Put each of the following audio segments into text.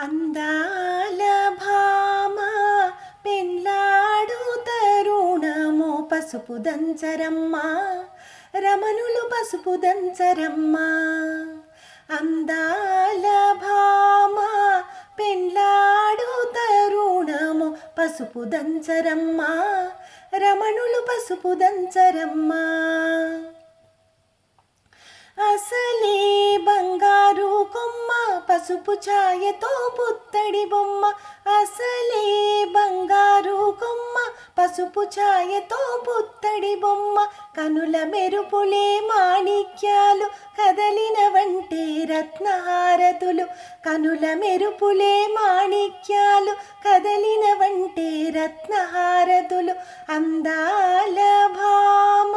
అందాల భామ పెళ్ళాడు తరుణము పసుపు దంచరమ్మ రమణులు పసుపు దంచరమ్మ. అందాల భామ పెళ్ళాడు తరుణము పసుపు దంచరమ్మ రమణులు పసుపు దంచరమ్మ. అసలే బంగారు కొమ్మ పసుపు ఛాయతో పుత్తడి బొమ్మ అసలే బంగారు కొమ్మ. పసుపు ఛాయతో పుత్తడి బొమ్మ కనుల మెరుపులే మాణిక్యాలు. కదలిన వంటే రత్నహారతులు కనుల మెరుపులే మాణిక్యాలు. కదలిన వంటే రత్నహారతులు అందాల భామ.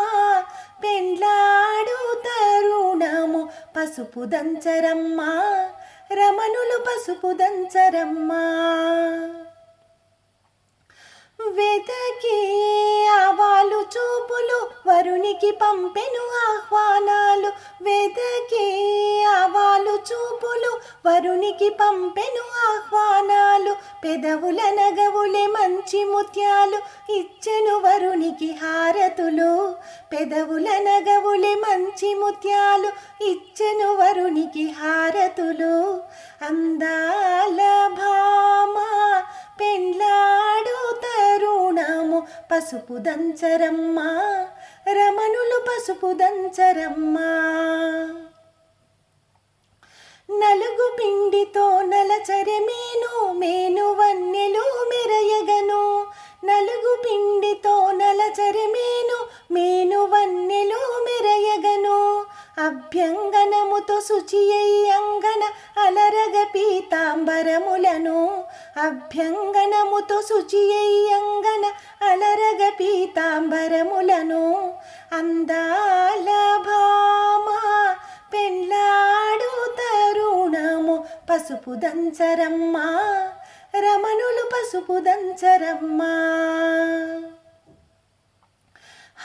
పెండ్లాడు తరుణము పసుపు దంచరమ్మ. రమణులు పసుపు దంచరమ్మా. వరునికి పంపెను ఆహ్వానాలు వెదకే ఆవాలు చూపులు. వరునికి పంపెను ఆహ్వానాలు పెదవుల నగవులే మంచి ముత్యాలు. ఇచ్చెను వరునికి హారతులు పెదవుల నగవులే మంచి ముత్యాలు. ఇచ్చెను వరునికి హారతులు అందాల భామ పెండ్లాడు తరుణము. పసుపు దంచరమ్మ రమణులు పసుపు దంచరమ్మ. నలుగు పిండితో నలచరి మేను మేను వన్నెలు మెరయగను. నలుగు పిండితో నలచరి మేను మేను వన్నెలు మెరయగను. అభ్యంగనముతో శుచి అంగన అలరగ పీతాంబరములను. అభ్యంగనముతో శుచి అందాల భామ పెళ్ళాడు తరుణము. పసుపు దంచరమ్మ రమణులు పసుపు దంచరమ్మ.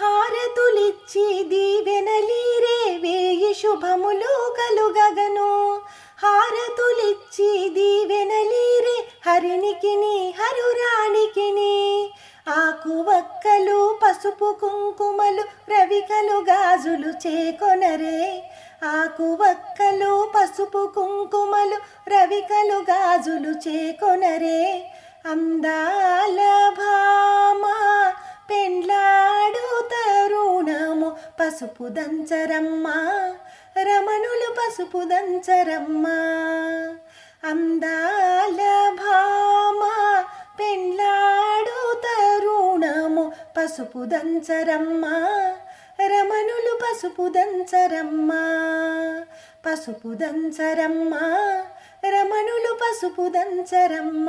హారతులిచ్చి దీవెనలీరే వేయి శుభములు కలుగగను. హారతులిచ్చి దీవెనలీరే హరినికిని హరురాణికిని. ఆకు వక్కలు పసుపు కుంకుమలు రవికలు గాజులు చేకొనరే. ఆకు వక్కలు పసుపు కుంకుమలు రవికలు గాజులు చేకొనరే. అందాల భామా పెండ్లాడు తరుణము పసుపు దంచరమ్మ. రమణులు పసుపు దంచరమ్మ. అందాల భామా పసుపు దంచరమ్మ రమణులు పసుపు దంచరమ్మ పసుపు దంచరమ్మ రమణులు పసుపు దంచరమ్మ